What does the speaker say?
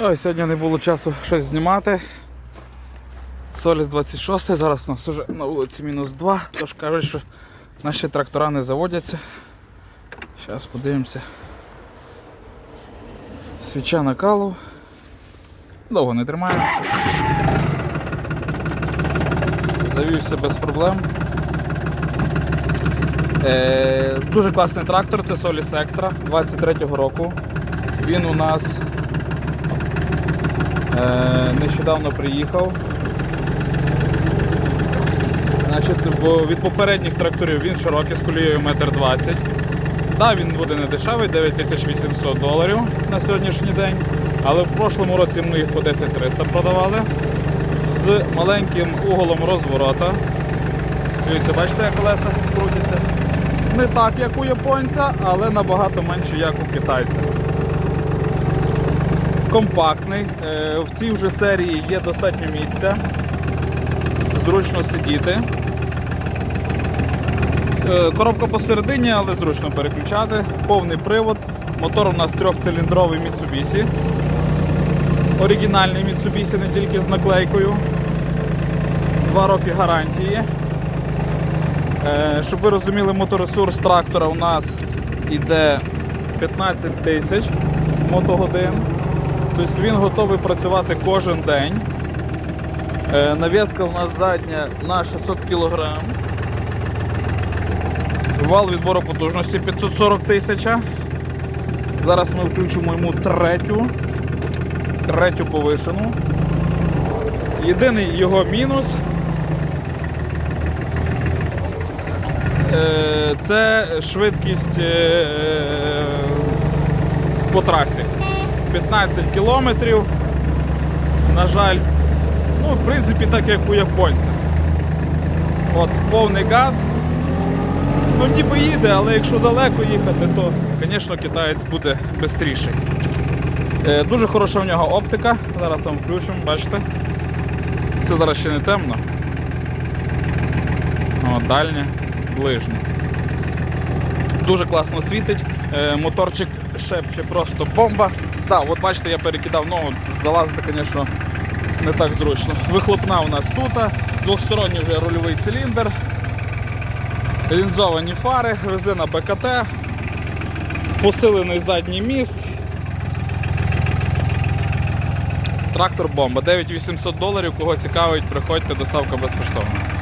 Ой, сьогодні не було часу щось знімати. Соліс 26, зараз у нас вже на вулиці мінус 2, тож кажуть, що наші трактора не заводяться. Зараз подивимося. Свіча накалу. Довго не тримає. Завівся без проблем. Е, дуже класний трактор, це Solis Extra 23-го року. Він у нас нещодавно приїхав. Значить, від попередніх тракторів він широкий з колією 1,20 м. Так, він буде не дешевий, 9800 доларів на сьогоднішній день. Але в прошлому році ми їх по 10300 продавали з маленьким уголом розворота. Дивіться, бачите, як колеса крутяться. Не так, як у японця, але набагато менше, як у китайця. Компактний. Е, В цій вже серії є достатньо місця. Зручно сидіти. Е, Коробка посередині, але зручно переключати. Повний привод. Мотор у нас трьохциліндровий Mitsubishi. Оригінальний Mitsubishi, не тільки з наклейкою. Два роки гарантії. Е, Щоб ви розуміли, моторесурс трактора у нас іде 15 тисяч мотогодин. Тобто він готовий працювати кожен день. Е, Нав'язка у нас задня на 600 кг. Вал відбору потужності 540 тисяч. Зараз ми включимо йому третю, третю повишену. Єдиний його мінус е, це швидкість е, по трасі. 15 кілометрів. На жаль, ну, в принципі, так як у японця. От, повний газ. Ну, ніби їде, але якщо далеко їхати, то, звісно, китаєць буде швидший. Е, дуже хороша в нього оптика. Зараз вам включимо, бачите. Це зараз ще не темно. О, дальнє, ближнє. Дуже класно світить. Е, моторчик шепче просто бомба. Так, от бачите, я перекидав ногу, залазити, звісно, не так зручно. Вихлопна у нас тут, двохсторонній вже рульовий циліндр, лінзовані фари, резина БКТ, посилений задній міст. Трактор бомба. 9800 доларів. Кого цікавить, приходьте, доставка безкоштовна.